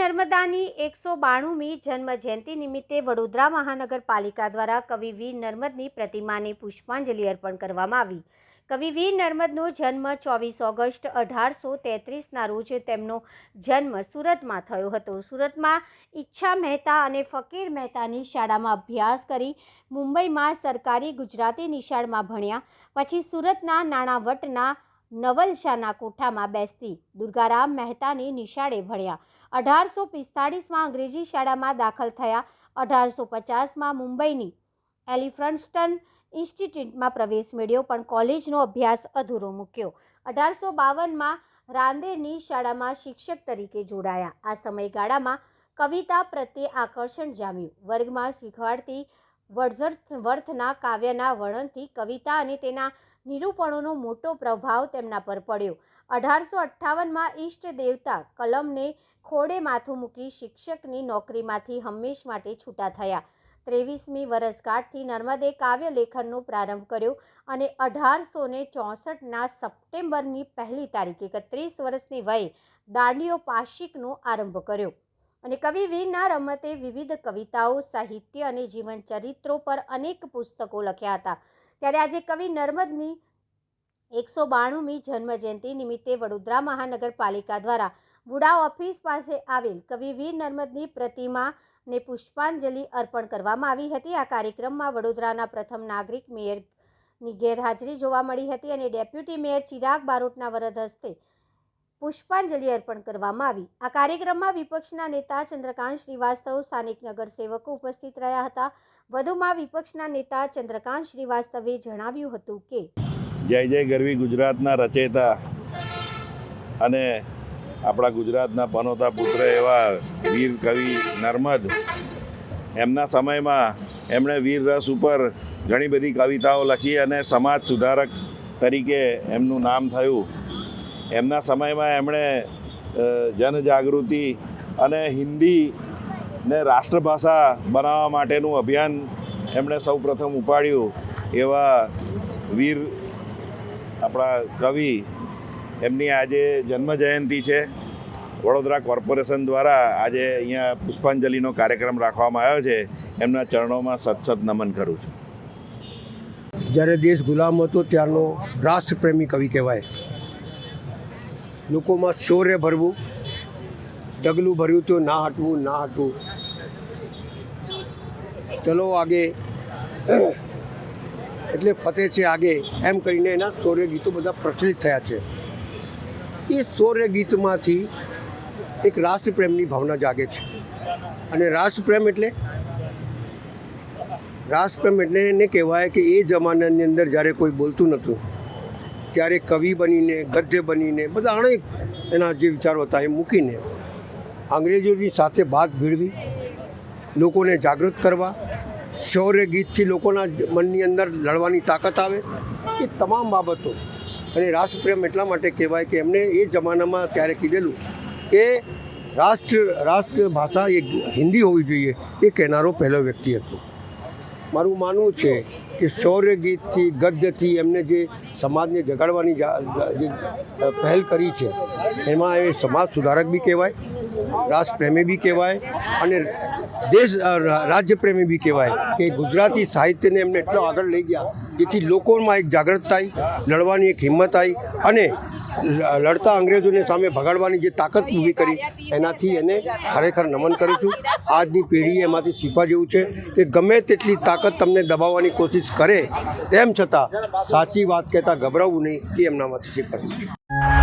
નર્મદાની એકસો બાણુમી જન્મ જયંતિ નિમિત્તે વડોદરા મહાનગરપાલિકા દ્વારા કવિ વીર નર્મદની પ્રતિમાને પુષ્પાંજલિ અર્પણ કરવામાં આવી. કવિ વીર નર્મદનો જન્મ ચોવીસ ઓગસ્ટ અઢારસો તેત્રીસના રોજ તેમનો જન્મ સુરતમાં થયો હતો. સુરતમાં ઈચ્છા મહેતા અને ફકીર મહેતાની શાળામાં અભ્યાસ કરી મુંબઈમાં સરકારી ગુજરાતી નિશાળમાં ભણ્યા. પછી સુરતના નાણાવટના નવલશાના કોઠામાં બેસતી દુર્ગારામ મહેતાની નિશાળે ભણ્યા અઢારસો પિસ્તાળીસમાં અંગ્રેજી શાળામાં દાખલ થયા. અઢારસો પચાસમાં મુંબઈની એલિફ્રન્સ્ટન ઇન્સ્ટિટ્યૂટમાં પ્રવેશ મેળ્યો પણ કોલેજનો અભ્યાસ અધૂરો મૂક્યો. અઢારસો બાવનમાં રાંદેરની શાળામાં શિક્ષક તરીકે જોડાયા. આ સમયગાળામાં કવિતા પ્રત્યે આકર્ષણ જામ્યું. વર્ગમાં શીખવાડતી વર્ઝર્થ વર્થના કાવ્યના વર્ણનથી કવિતા અને તેના નિરૂપણોનો મોટો પ્રભાવ તેમના પર પડ્યો. અઢારસો અઠ્ઠાવનમાં ઈષ્ટ દેવતા કલમને ખોડે માથું મૂકી શિક્ષકની નોકરીમાંથી હંમેશ માટે છૂટા થયા. ત્રેવીસમી વરસગાંઠથી નર્મદે કાવ્ય લેખનનો પ્રારંભ કર્યો અને અઢારસો ને ચોસઠના સપ્ટેમ્બરની પહેલી તારીખે એકત્રીસ વર્ષની વયે દાંડીઓ પાશિકનો આરંભ કર્યો. અને કવિ વીરના રમતે વિવિધ કવિતાઓ, સાહિત્ય અને જીવન ચરિત્રો પર અનેક પુસ્તકો લખ્યા હતા. ત્યારે આજે કવિ નર્મદની એકસો બાણુમી જન્મજયંતિ નિમિત્તે વડોદરા મહાનગરપાલિકા દ્વારા વુડા ઓફિસ પાસે આવેલ કવિ વીર નર્મદની પ્રતિમાને પુષ્પાંજલિ અર્પણ કરવામાં આવી હતી. આ કાર્યક્રમમાં વડોદરાના પ્રથમ નાગરિક, મેયરની ગેરહાજરી જોવા મળી હતી અને ડેપ્યુટી મેયર ચિરાગ બારોટના વરદ હસ્તે પુષ્પાંજલિ અર્પણ કરવામાં આવી. આ કાર્યક્રમમાં વિપક્ષના નેતા ચંદ્રકાંત શ્રીવાસ્તવ, સ્થાનિક નગરસેવકો ઉપસ્થિત રહ્યા હતા. વધુમાં વિપક્ષના નેતા ચંદ્રકાંત શ્રીવાસ્તવે જણાવ્યું હતું કે જય જય ગરવી ગુજરાતના રચેતા અને આપણા ગુજરાતના પનોતા પુત્ર એવા વીર કવિ નર્મદ. એમના સમયમાં એમણે વીર રસ ઉપર ઘણી બધી કવિતાઓ લખી અને સમાજ સુધારક તરીકે એમનું નામ થયું. એમના સમયમાં એમણે જનજાગૃતિ અને હિન્દીને રાષ્ટ્રભાષા બનાવવા માટેનું અભિયાન એમણે સૌ પ્રથમ ઉપાડ્યું એવા વીર આપણા કવિ એમની આજે જન્મ જયંતિ છે. વડોદરા કોર્પોરેશન દ્વારા આજે અહીંયા પુષ્પાંજલિનો કાર્યક્રમ રાખવામાં આવ્યો છે. એમના ચરણોમાં સતસત નમન કરું છું. જ્યારે દેશ ગુલામ હતો ત્યારનો રાષ્ટ્રપ્રેમી કવિ કહેવાય. લોકોમાં શૌર્ય ભરવું, ડગલું ભર્યું તો ના હટવું ના હટવું. ચલો આગે. એટલે ફતે છે આગે. એમ કરીને એના શૌર્ય ગીતો બધા પ્રચલિત થયા છે. એ શૌર્ય ગીતમાંથી એક રાષ્ટ્રપ્રેમની ભાવના જાગે છે. અને રાષ્ટ્રપ્રેમ એટલે? રાષ્ટ્રપ્રેમ એટલે એને કહેવાય કે એ જમાનાની અંદર જ્યારે કોઈ બોલતું નહોતું ત્યારે કવિ બનીને, ગદ્ય બનીને, બધા અનેક એના જે વિચારો હતા એ મૂકીને અંગ્રેજોની સાથે બાદ ભીડવી લોકોને જાગૃત કરવા, શૌર્ય ગીતથી લોકોના મનની અંદર લડવાની તાકાત આવે, એ તમામ બાબતો અને રાષ્ટ્રપ્રેમ એટલા માટે કહેવાય કે એમણે એ જમાનામાં ત્યારે કીધેલું કે રાષ્ટ્ર રાષ્ટ્ર ભાષા એ હિન્દી હોવી જોઈએ, એ કહેનારો પહેલો વ્યક્તિ હતો. મારું માનવું છે કે શૌર્ય ગીતથી ગદ્યથી એમને જે સમાજને જગાડવાની જે પહેલ કરી છે, એમાં એ સમાજ સુધારક બી કહેવાય. રાષ્ટ્રપ્રેમી બી કહેવાય અને દેશ રાજ્યપ્રેમી બી કહેવાય કે ગુજરાતી સાહિત્યને એમને એટલો આગળ લઈ ગયા જેથી લોકોમાં એક જાગૃતતા આવી લડવાની એક હિંમત આવી અને લડતા અંગ્રેજોને સામે ભગાડવાની જે તાકાત ઊભી કરી એનાથી એને ખરેખર નમન કરું છું. આજની પેઢીએ એમાંથી શીખવા જેવું છે કે ગમે તેટલી તાકાત તમને દબાવવાની કોશિશ કરે, તેમ છતાં સાચી વાત કહેતા ગભરાવવું નહીં એ એમનામાંથી શીખવા